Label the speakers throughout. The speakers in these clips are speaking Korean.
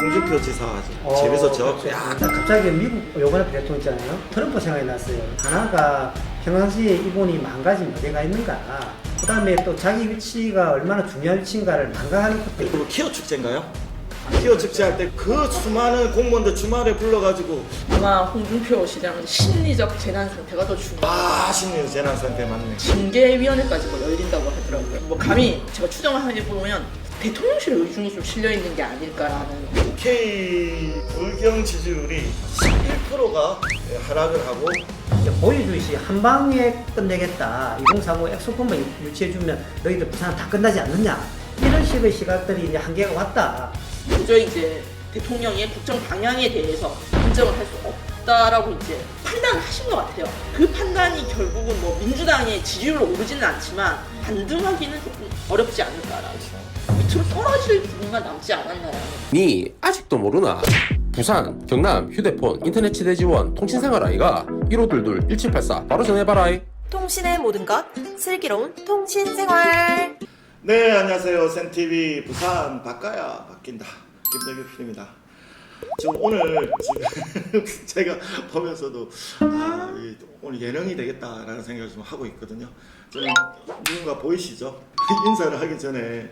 Speaker 1: 홍준표 지사
Speaker 2: 어,
Speaker 1: 집에서 저
Speaker 2: 그렇죠.
Speaker 1: 야,
Speaker 2: 갑자기 미국 요번에 대통령 있잖아요. 트럼프 생각이 났어요. 하나가 평상시에 이분이 망가진 어디가 있는가. 그 다음에 또 자기 위치가 얼마나 중요한 위치인가를 망각하는 것도 있고.
Speaker 1: 그리고 키어 축제인가요? 키어 축제 할 때 그 수많은 공무원들 주말에 불러가지고
Speaker 3: 아마 홍준표 시장은 심리적 재난 상태가 더 중요해요.
Speaker 1: 아 신년 재난 상태 맞네.
Speaker 3: 징계위원회까지 뭐 열린다고 하더라고요. 뭐 감히 제가 추정을 해보면 대통령실 의중이 좀 실려 있는 게 아닐까라는.
Speaker 1: K 불경 지지율이 11%가 하락을 하고
Speaker 2: 이제 보여주듯이 한 방에 끝내겠다. 2035 엑소폰만 유치해주면 너희들 부산 다 끝나지 않느냐. 이런 식의 시각들이 이제 한계가 왔다.
Speaker 3: 도저히 이제 대통령의 국정 방향에 대해서 인정을 할 수 없다라고 이제 판단을 하신 것 같아요. 그 판단이 결국은 뭐 민주당의 지지율로 오르지는 않지만 반등하기는 조금 어렵지 않을까라고. 밑으로 떨어질 부분만 남지 않았나요?
Speaker 4: 니 아직도 모르나? 부산, 경남, 휴대폰, 인터넷 치대 지원, 통신생활 아이가 1522 1784 바로 전해봐라
Speaker 5: 통신의 모든 것 슬기로운 통신생활.
Speaker 1: 네 안녕하세요. 센TV 부산 바꿔야 바뀐다. 김대규 PD입니다 지금 오늘 지금 제가 보면서도 아, 이 오늘 예능이 되겠다라는 생각을 좀 하고 있거든요 좀 누군가 보이시죠? 인사를 하기 전에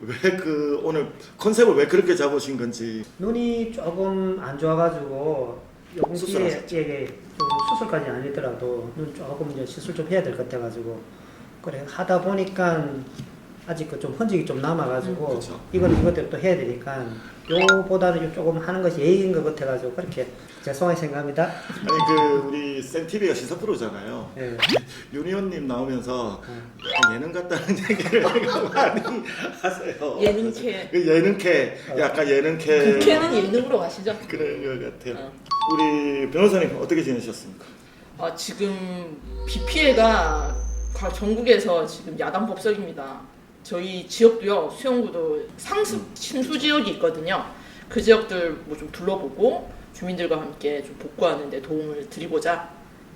Speaker 1: 왜 그 오늘 컨셉을 왜 그렇게 잡으신 건지
Speaker 2: 눈이 조금 안 좋아가지고 기회에
Speaker 1: 수술하셨죠?
Speaker 2: 이게 좀 수술까지 아니더라도 눈 조금 이제 시술 좀 해야 될 것 같아가지고 그래 하다 보니까 아직 그 좀 흔적이 좀 남아가지고
Speaker 1: 음, 그쵸.
Speaker 2: 이건 이것대로 또 해야 되니까 요보다는 좀 조금 하는 것이 예의인 것 같아가지고 그렇게 죄송하게 생각합니다.
Speaker 1: 아니 그 우리 센TV가 시사 프로잖아요
Speaker 2: 예.
Speaker 1: 윤희원님 나오면서
Speaker 2: 음.
Speaker 1: 약간 예능 같다는 얘기를 많이 하세요
Speaker 3: 예능캐.
Speaker 1: 그 예능캐 약간 예능캐
Speaker 3: 국회는 예능으로 가시죠.
Speaker 1: 그런 것 같아요.
Speaker 3: 어.
Speaker 1: 우리 변호사님 어떻게 지내셨습니까?
Speaker 3: 아, 지금 과- 전국에서 지금 야단 법석입니다. 저희 지역도요 수영구도 상습 침수 지역이 있거든요. 그 지역들 뭐 좀 둘러보고 주민들과 함께 좀 복구하는 데 도움을 드리고자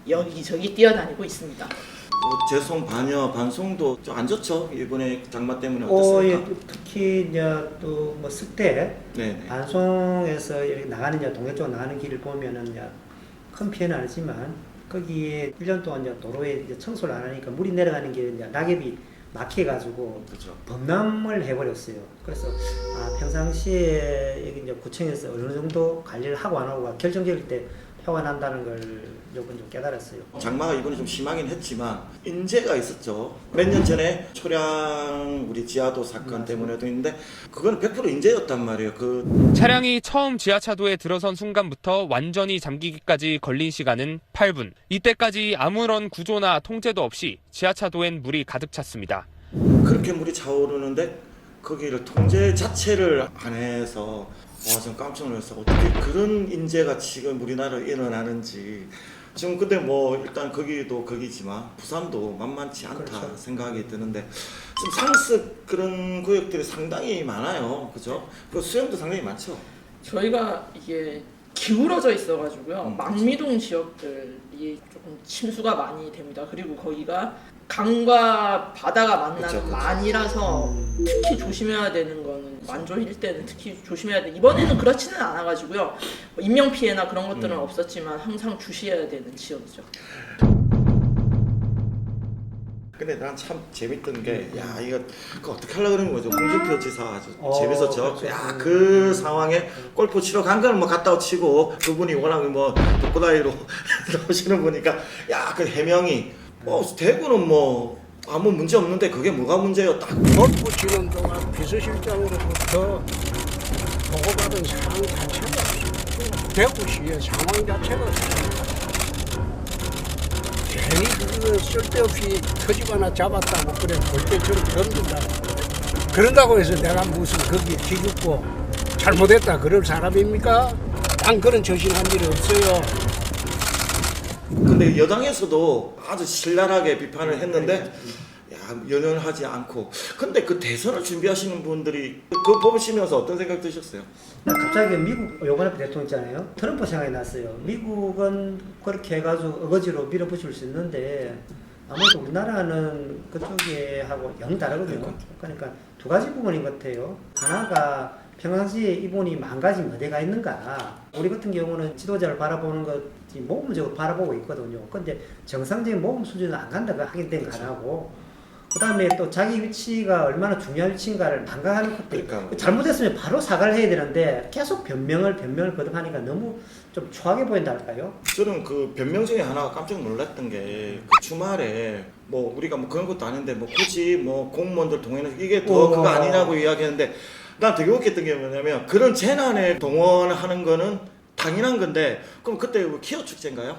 Speaker 3: 여기저기 뛰어다니고 있습니다.
Speaker 1: 뭐 재송 반여 반송도 좀 안 좋죠 이번에 장마 때문에
Speaker 2: 어, 예,
Speaker 1: 어땠습니까?
Speaker 2: 특히 이제 또뭐 습대
Speaker 1: 네네.
Speaker 2: 반송에서 이렇게 나가는 이제 동해 쪽 나가는 길을 보면은 이제 큰 피해는 아니지만 거기에 1년 동안 이제 도로에 이제 청소를 안 하니까 물이 내려가는 길에 이제 낙엽이 막혀가지고
Speaker 1: 그렇죠.
Speaker 2: 범람을 해버렸어요. 그래서 아 평상시에 여기 이제 구청에서 어느 정도 관리를 하고 안 하고가 결정적일 때 난다는 걸 요번 좀 깨달았어요.
Speaker 1: 장마가 이번에 좀 심하긴 했지만 인재가 있었죠. 몇 년 전에 초량 우리 지하도 사건 때문에도 있는데 그거는 100% 인재였단 말이에요. 그
Speaker 6: 차량이 처음 지하차도에 들어선 순간부터 완전히 잠기기까지 걸린 시간은 8분. 이때까지 아무런 구조나 통제도 없이 지하차도엔 물이 가득 찼습니다.
Speaker 1: 그렇게 물이 차오르는데 거기를 통제 자체를 안 해서 와, 전 깜짝 놀랐어. 어떻게 그런 인재가 지금 우리나라에 일어나는지. 지금 근데 뭐 일단 거기도 거기지만 부산도 만만치 않다
Speaker 2: 그렇죠.
Speaker 1: 생각이 드는데 지금 상습 그런 구역들이 상당히 많아요. 그죠? 그 수영도 상당히 많죠.
Speaker 3: 저희가 이게 기울어져 있어가지고요.
Speaker 1: 음,
Speaker 3: 망미동 지역들이 조금 침수가 많이 됩니다. 그리고 거기가 강과 바다가 만나는
Speaker 1: 그쵸, 그쵸.
Speaker 3: 만이라서 특히 조심해야 되는 거는 만조일 때는 특히 조심해야 돼. 이번에는 그렇지는 않아가지고요. 뭐 인명 피해나 그런 것들은
Speaker 1: 음.
Speaker 3: 없었지만 항상 주시해야 되는 지역이죠.
Speaker 1: 근데 난 참 재밌던 게, 야, 이거, 그 어떻게 하려고 그러는 거죠? 홍준표 지사 아주
Speaker 2: 어,
Speaker 1: 저,
Speaker 2: 그렇죠.
Speaker 1: 야, 그 상황에 골프 치러 간 거는 뭐 갔다 치고, 그분이 워낙 뭐, 독고다이로 나오시는 거니까, 야, 그 해명이, 뭐, 대구는 뭐, 아무 문제 없는데 그게 뭐가 문제예요? 딱.
Speaker 7: 골프 치는 동안 비서실장으로부터 보고받은 사항 자체가 대구시의 상황 자체가 괜히 그거 쓸데없이 터지거나 잡았다고 그래 볼 때처럼 던진다 그런다고 해서 내가 무슨 거기에 기죽고 잘못했다 그럴 사람입니까? 난 그런 저신한 일이 없어요
Speaker 1: 근데 여당에서도 아주 신랄하게 비판을 했는데, 야, 연연하지 않고. 근데 그 대선을 준비하시는 분들이, 그거 보시면서 어떤 생각 드셨어요?
Speaker 2: 갑자기 미국 요번에 대통령 있잖아요. 트럼프 생각이 났어요. 미국은 그렇게 해가지고 어거지로 밀어붙일 수 있는데 아무래도 우리나라는 그쪽에 하고 영 다르거든요. 그러니까 두 가지 부분인 것 같아요. 하나가 평상시에 이분이 망가짐 어디가 있는가. 우리 같은 경우는 지도자를 바라보는 것이 모범 적으로 바라보고 있거든요. 근데 정상적인 모범 수준은 안 간다고 하긴 된 가나고. 그 다음에 또 자기 위치가 얼마나 중요한 위치인가를 망각하는 것도
Speaker 1: 그러니까
Speaker 2: 잘못했으면 바로 사과를 해야 되는데 계속 변명을 변명을 거듭하니까 너무 좀 추하게 보인다 할까요?
Speaker 1: 저는 그 변명 중에 하나가 깜짝 놀랐던 게 그 주말에 뭐 우리가 뭐 그런 것도 아닌데 뭐 굳이 뭐 공무원들 동행해서 이게 더
Speaker 2: 어.
Speaker 1: 그거 아니냐고 이야기했는데 난 되게 웃겼던 게 뭐냐면 그런 재난에 동원하는 거는 당연한 건데 그럼 그때 뭐 키어 축제인가요?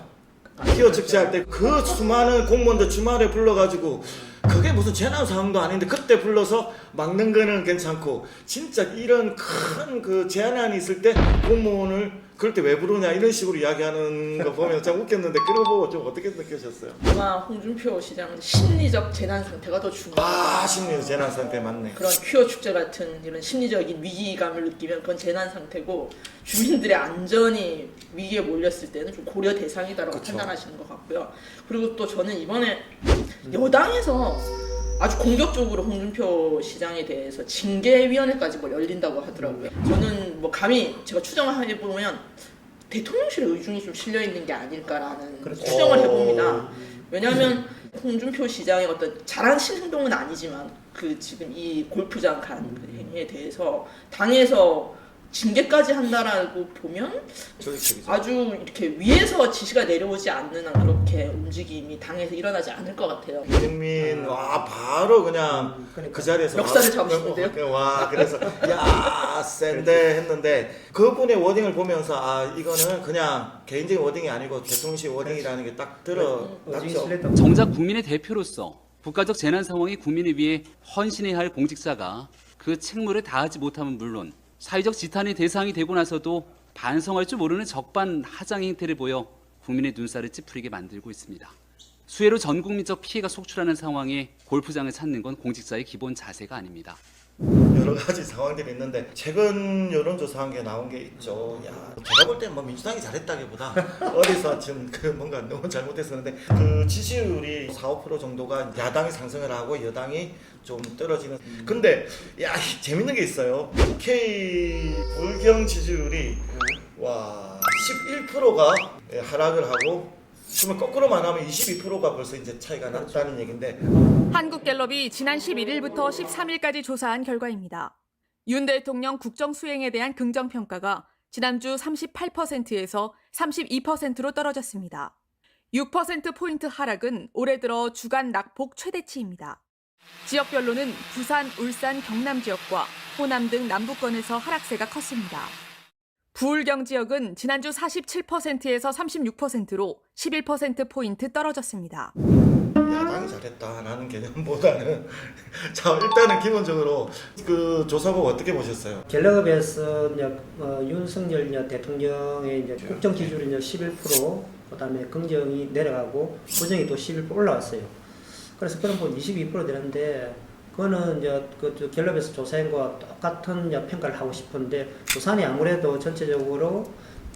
Speaker 1: 키어 축제 할 때 그 수많은 공무원들 주말에 불러가지고 그게 무슨 재난 상황도 아닌데 그때 불러서 막는 거는 괜찮고 진짜 이런 큰 그 재난이 있을 때 공무원을 그럴 때 왜 부르냐 이런 식으로 이야기하는 거 보면 참 웃겼는데 그런 거 보고 좀 어떻게 느끼셨어요?
Speaker 3: 아마 홍준표 시장은 심리적 재난 상태가 더 중요하다.
Speaker 1: 아 심리 재난 상태 맞네.
Speaker 3: 그런 퀴어 축제 같은 이런 심리적인 위기감을 느끼면 그건 재난 상태고 주민들의 안전이 위기에 몰렸을 때는 좀 고려 대상이다라고
Speaker 1: 그쵸.
Speaker 3: 판단하시는 것 같고요. 그리고 또 저는 이번에 여당에서 아주 공격적으로 홍준표 시장에 대해서 징계위원회까지 뭐 열린다고 하더라고요. 저는 뭐 감히 제가 추정을 해보면 대통령실의 의중이 좀 실려 있는 게 아닐까라는
Speaker 2: 그렇죠.
Speaker 3: 추정을 해봅니다. 왜냐하면 홍준표 시장의 어떤 잘하신 행동은 아니지만 그 지금 이 골프장 간 그 행위에 대해서 당에서 징계까지 한다라고 보면. 아주 이렇게 위에서 지시가 내려오지 않는 한 그렇게 움직임이 당에서 일어나지 않을 것 같아요.
Speaker 1: 이승민 와 바로 그냥
Speaker 2: 음, 그러니까.
Speaker 1: 그 자리에서
Speaker 3: 역사를
Speaker 1: 와,
Speaker 3: 잡으시는데요?
Speaker 1: 와 그래서 야 센데 했는데 그분의 워딩을 보면서 아 이거는 그냥 개인적인 워딩이 아니고 대통령실 워딩이라는 게딱
Speaker 2: 의중이
Speaker 1: 들어맞죠.
Speaker 2: 실렸던
Speaker 8: 정작 국민의 대표로서 국가적 재난 상황이 국민을 위해 헌신해야 할 공직자가 그 책무를 다하지 못하면 물론 사회적 지탄의 대상이 되고 나서도 반성할 줄 모르는 적반하장 행태를 보여 국민의 눈살을 찌푸리게 만들고 있습니다. 수해로 전 국민적 피해가 속출하는 상황에 골프장을 찾는 건 공직자의 기본 자세가 아닙니다.
Speaker 1: 여러 가지 상황들이 있는데 최근 여론조사한 게 나온 게 있죠. 야, 제가 볼땐뭐 민주당이 잘했다기보다 어디서 지금 그 뭔가 너무 잘못했었는데 그 지지율이 4, 5% 정도가 야당이 상승을 하고 여당이 좀 떨어지는. 근데 야 재밌는 게 있어요. K 불경 지지율이 와 11%가 하락을 하고 그러면 거꾸로만 하면 22%가 벌써 이제 차이가 났다는 얘기인데
Speaker 9: 한국갤럽이 지난 11일부터 13일까지 조사한 결과입니다. 윤 대통령 국정 수행에 대한 긍정 평가가 지난주 38%에서 32%로 떨어졌습니다. 6%포인트 하락은 올해 들어 주간 낙폭 최대치입니다. 지역별로는 부산, 울산, 경남 지역과 호남 등 남부권에서 하락세가 컸습니다. 부울경 지역은 지난주 47%에서 36%로 11%포인트 떨어졌습니다.
Speaker 1: 야당이 잘했다 라는 개념보다는 자 일단은 기본적으로 그 조사 보고 어떻게 보셨어요?
Speaker 2: 갤럽에서 이제 어, 윤석열 이제 대통령의 이제 국정 지지율이 이제 11%, 그다음에 긍정이 내려가고 부정이 또 11% 올라왔어요. 그래서 그런 부분 22% 되는데 그거는 이제 그저 갤럽에서 조사한 거와 똑같은 평가를 하고 싶은데 부산이 아무래도 전체적으로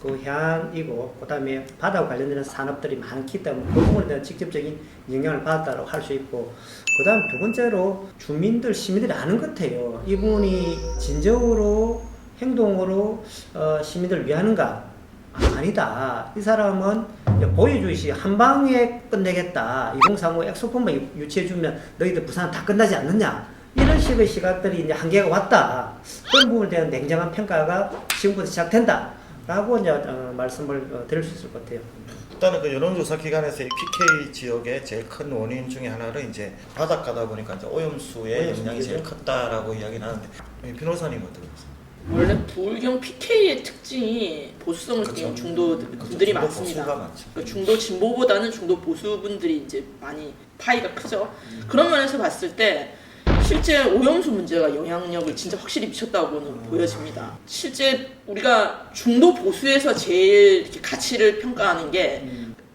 Speaker 2: 그 해안이고 그다음에 바다와 관련되는 산업들이 많기 때문에 그 부분에 대한 직접적인 영향을 받았다고 할 수 있고 그다음 두 번째로 주민들 시민들이 아는 것 같아요. 이분이 진정으로 행동으로 어, 시민들을 위하는가? 아니다. 이 사람은 보여주시 한 방에 끝내겠다. 2035 엑소폰만 유- 유치해주면 너희들 부산 다 끝나지 않느냐. 이런 식의 시각들이 이제 한계가 왔다. 그런 부분에 대한 냉정한 평가가 지금부터 시작된다. 라고 이제 어, 말씀을 어, 드릴 수 있을 것 같아요.
Speaker 1: 일단은 그 여론조사 기관에서 이 PK 지역의 제일 큰 원인 중에 하나를 이제 바닷가다 보니까 이제 오염수의
Speaker 2: 오염수
Speaker 1: 영향이 제일. 컸다라고 이야기는 하는데 이 변호사님 어떻게 보세요?
Speaker 3: 원래 부울경 PK의 특징이 보수성을 띠는 중도 분들이
Speaker 1: 중도
Speaker 3: 많습니다.
Speaker 1: 보수가 많죠.
Speaker 3: 그러니까 중도 진보보다는 중도 보수 분들이 이제 많이 파이가 크죠. 그런 면에서 봤을 때 실제 오염수 문제가 영향력을 진짜 확실히 미쳤다고는 보여집니다. 실제 우리가 중도 보수에서 제일 이렇게 가치를 평가하는 게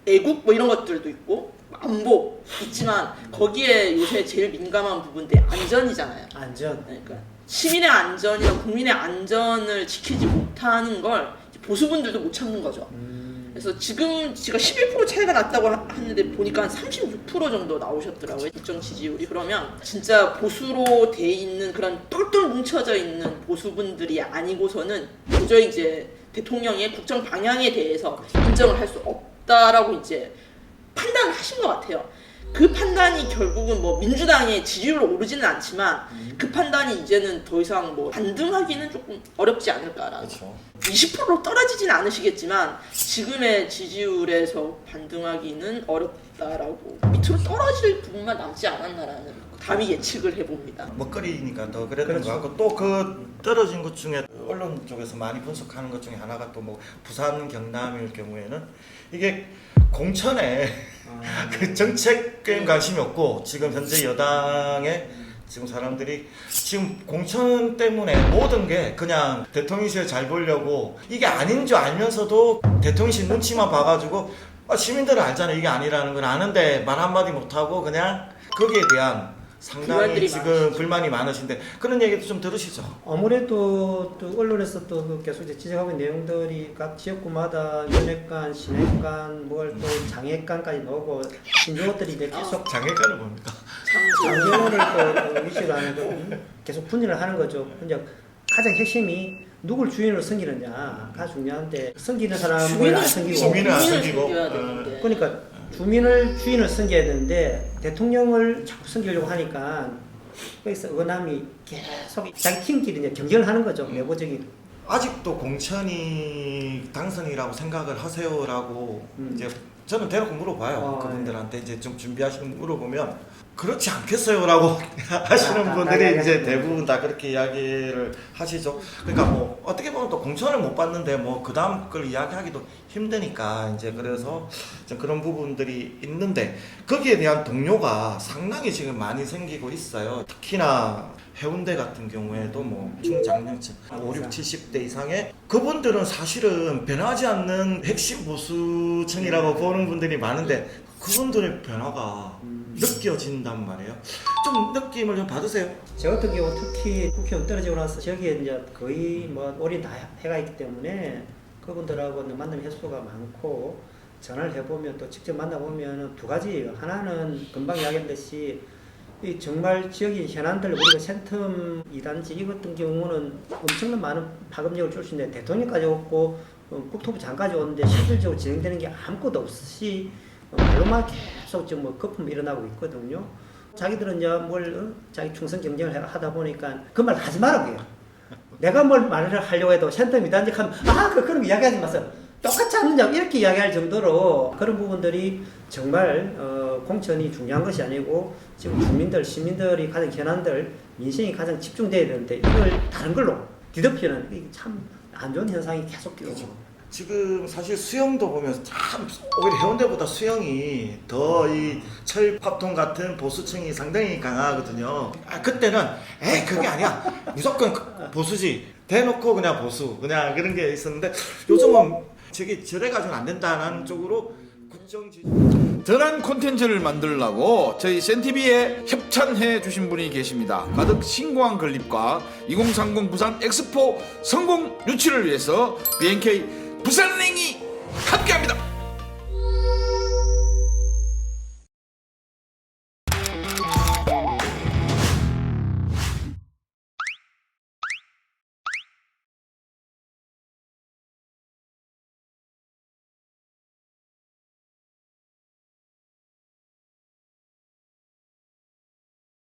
Speaker 3: 애국 뭐 이런 것들도 있고 안보 있지만 거기에 요새 제일 민감한 부분들이 안전이잖아요.
Speaker 2: 안전.
Speaker 3: 그러니까 시민의 안전이나 국민의 안전을 지키지 못하는 걸 보수분들도 못 참는 거죠. 그래서 지금 제가 11% 차이가 났다고 하- 하는데 보니까 한 36% 정도 나오셨더라고요. 일정 지지율이. 그러면 진짜 보수로 돼 있는 그런 똘똘 뭉쳐져 있는 보수분들이 아니고서는 도저히 이제 대통령의 국정 방향에 대해서 인정을 할 수 없다라고 이제 판단을 하신 것 같아요. 그 판단이 결국은 뭐 민주당의 지지율로 오르지는 않지만 그 판단이 이제는 더 이상 뭐 반등하기는 조금 어렵지 않을까라는
Speaker 1: 그렇죠.
Speaker 3: 20%로 떨어지진 않으시겠지만 지금의 지지율에서 반등하기는 어렵다라고 밑으로 떨어질 부분만 남지 않았나라는 감히 예측을 해봅니다.
Speaker 1: 먹거리니까 더 그랬던
Speaker 2: 그렇죠.
Speaker 1: 것 같고 또 그 떨어진 것 중에 언론 쪽에서 많이 분석하는 것 중에 하나가 또 뭐 부산 경남일 경우에는 이게 공천에
Speaker 2: 아,
Speaker 1: 그 정책에 관심이 없고 지금 현재 여당의 지금 사람들이 지금 공천 때문에 모든 게 그냥 대통령실 잘 보려고 이게 아닌 줄 알면서도 대통령실 눈치만 봐가지고 아, 시민들은 알잖아요 이게 아니라는 걸 아는데 말 한마디 못하고 그냥 거기에 대한 상당히
Speaker 3: 불만들이
Speaker 1: 지금
Speaker 3: 많으시죠.
Speaker 1: 불만이 많으신데 그런 얘기도 좀 들으시죠.
Speaker 2: 아무래도 또 언론에서 또그 계속 이제 지적하고 있는 내용들이 각 지역구마다 연회관, 신회관, 뭘또 장애관까지 나오고 신조어들이 이제 계속
Speaker 1: 장애가는 뭡니까?
Speaker 3: 장
Speaker 2: 장애원을 또 위시로 하는 거 계속 분열을 하는 거죠. 이제 가장 핵심이 누굴 주인으로 섬기느냐가 중요한데 섬기는 사람을 안 섬기고
Speaker 1: 주민을 안 섬기고.
Speaker 3: 섬겨야
Speaker 1: 어.
Speaker 3: 되는데.
Speaker 2: 그러니까 주민을 주인을 섬겨야 되는데 대통령을 자꾸 섬기려고 하니까 거기서 어남이 계속 자기 팀끼리 이제 경쟁을 하는 거죠. 내부적인
Speaker 1: 아직도 공천이 당선이라고 생각을 하세요라고
Speaker 2: 음.
Speaker 1: 이제 저는 대놓고 물어봐요
Speaker 2: 아,
Speaker 1: 그분들한테 이제 좀 준비하시는 물어보면 그렇지 않겠어요라고 하시는
Speaker 2: 다- 다
Speaker 1: 분들이 이제
Speaker 2: 이야기하시죠.
Speaker 1: 대부분 다 그렇게 이야기를 하시죠. 그러니까 뭐 어떻게 보면 또 공천을 못 받는데 뭐 그 다음 걸 이야기하기도 힘드니까 이제 그래서 좀 그런 부분들이 있는데 거기에 대한 동료가 상당히 지금 많이 생기고 있어요. 특히나 해운대 같은 경우에도 뭐 중장년층 5, 6, 70대 이상의 그분들은 사실은 변하지 않는 핵심 보수층이라고 보는 분들이 많은데 그분들의 변화가 느껴진단 말이에요. 좀 느낌을 좀 받으세요.
Speaker 2: 저 같은 경우 특히 국회의원 떨어지고 나서 저기에 이제 거의 뭐 올인 다 해가 있기 때문에 그분들하고 만남 횟수가 많고 전화를 해보면 또 직접 만나보면 두 가지예요. 하나는 금방 이야기했듯이 이 정말 지역의 현안들 우리가 센텀 2단지 이 같은 경우는 엄청난 많은 파급력을 줄 수 있는데 대통령까지 없고 어, 국토부 장까지 오는데 실질적으로 진행되는 게 아무것도 없이 어, 말로만 계속 지금 뭐 거품 일어나고 있거든요. 자기들은 이제 뭘 어? 자기 충성 경쟁을 해- 하다 보니까 그 말 하지 말라고 해요. 내가 뭘 말을 하려고 해도 센터 미단지 하면 아, 그 그런 거 이야기하지 마세요. 똑같지 않느냐 이렇게 이야기할 정도로 그런 부분들이 정말 어, 공천이 중요한 것이 아니고 지금 국민들 시민들이 가장 현안들 민생이 가장 집중돼야 되는데 이걸 다른 걸로 뒤덮이는 참 안 좋은 현상이 계속. 끼고
Speaker 1: 지금 사실 수영도 보면 참 오히려 해운대보다 수영이 더 이 철밥통 같은 보수층이 상당히 강하거든요. 아 그때는 에이 그게 아니야 무조건 그 보수지 대놓고 그냥 보수 그냥 그런 게 있었는데 요즘은 저게 저래 가지고는 안 된다는 쪽으로 국정 지지.
Speaker 10: 든한 콘텐츠를 만들려고 저희 센티비에 협찬해 주신 분이 계십니다. 가득 신공한 건립과 2030 부산 엑스포 성공 유치를 위해서 BNK 부산행이 함께합니다.